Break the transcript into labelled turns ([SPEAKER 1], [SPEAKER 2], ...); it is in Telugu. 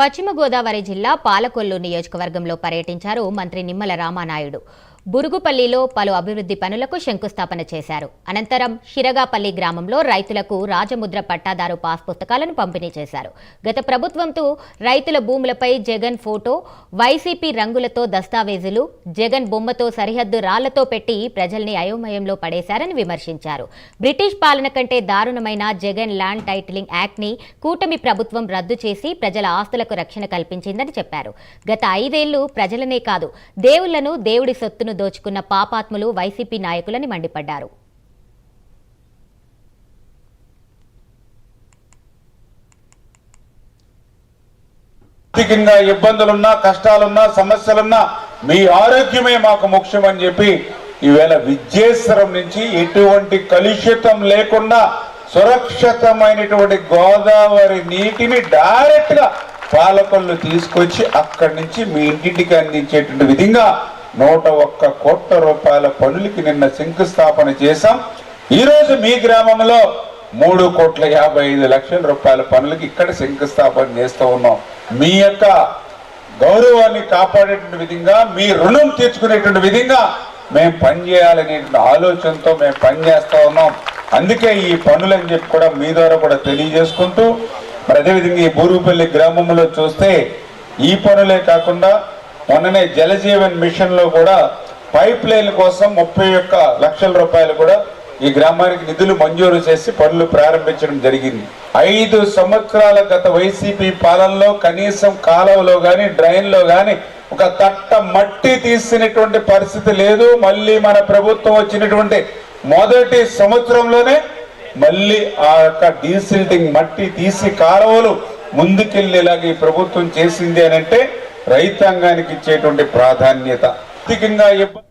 [SPEAKER 1] పశ్చిమ గోదావరి జిల్లా పాలకొల్లు నియోజకవర్గంలో పర్యటించారు మంత్రి నిమ్మల రామానాయుడు. బురుగుపల్లిలో పలు అభివృద్ధి పనులకు శంకుస్థాపన చేశారు. అనంతరం షిరగాపల్లి గ్రామంలో రైతులకు రాజముద్ర పట్టాదారు పాస్ పుస్తకాలను పంపిణీ చేశారు. గత ప్రభుత్వంతో రైతుల భూములపై జగన్ ఫోటో వైసీపీ రంగులతో దస్తావేజులు జగన్ బొమ్మతో సరిహద్దు రాళ్ళతో పెట్టి ప్రజల్ని అయోమయంలో పడేశారని విమర్శించారు. బ్రిటిష్ పాలన కంటే దారుణమైన జగన్ ల్యాండ్ టైటిలింగ్ యాక్ట్ని కూటమి ప్రభుత్వం రద్దు చేసి ప్రజల ఆస్తులకు రక్షణ కల్పించిందని చెప్పారు. గత ఐదేళ్ళు ప్రజలనే కాదు దేవుళ్ళను దేవుడి సొత్తును దోచుకున్న పాపాత్ములు వైసీపీ నాయకులని మండిపడ్డారు.
[SPEAKER 2] ఆర్థికంగా ఇబ్బందులున్నా కష్టాలున్నా సమస్యలున్నా మీ ఆరోగ్యమే మాకు ముఖ్యం అని చెప్పి ఈవేళ విద్యేశ్వరం నుంచి ఎటువంటి కలుషితం లేకుండా సురక్షితమైనటువంటి గోదావరి నీటిని డైరెక్ట్గా పాలకొల్లు తీసుకొచ్చి అక్కడి నుంచి మీ ఇంటింటికి అందించేటువంటి విధంగా నూట ఒక్క కోట్ల రూపాయల పనులకి నిన్న శంకుస్థాపన చేశాం. ఈరోజు మీ గ్రామంలో మూడు కోట్ల యాభై ఐదు లక్షల రూపాయల పనులకి ఇక్కడ శంకుస్థాపన చేస్తూ ఉన్నాం. మీ యొక్క గౌరవాన్ని కాపాడేటువంటి విధంగా మీ రుణం తీర్చుకునేటువంటి విధంగా మేము పనిచేయాలనేటువంటి ఆలోచనతో మేము పనిచేస్తూ ఉన్నాం. అందుకే ఈ పనులు అని చెప్పి కూడా మీ ద్వారా కూడా తెలియజేసుకుంటూ మరి అదేవిధంగా ఈ బూరుపల్లి గ్రామంలో చూస్తే ఈ పనులే కాకుండా మొన్ననే జలజీవన్ మిషన్లో కూడా పైప్ లైన్ కోసం ముప్పై ఒక్క లక్షల రూపాయలు కూడా ఈ గ్రామానికి నిధులు మంజూరు చేసి పనులు ప్రారంభించడం జరిగింది. ఐదు సంవత్సరాల గత వైసీపీ పాలనలో కనీసం కాలువలో గాని డ్రైన్లో గాని ఒక తట్ట మట్టి తీసినటువంటి పరిస్థితి లేదు. మళ్ళీ మన ప్రభుత్వం వచ్చినటువంటి మొదటి సంవత్సరంలోనే మళ్ళీ ఆ యొక్క డీసిల్టింగ్ మట్టి తీసి కాలువలు ముందుకెళ్ళేలాగా ఈ ప్రభుత్వం చేసింది అని అంటే రైతాంగానికి ఇచ్చేటువంటి ప్రాధాన్యత. ఆర్థికంగా ఇబ్బంది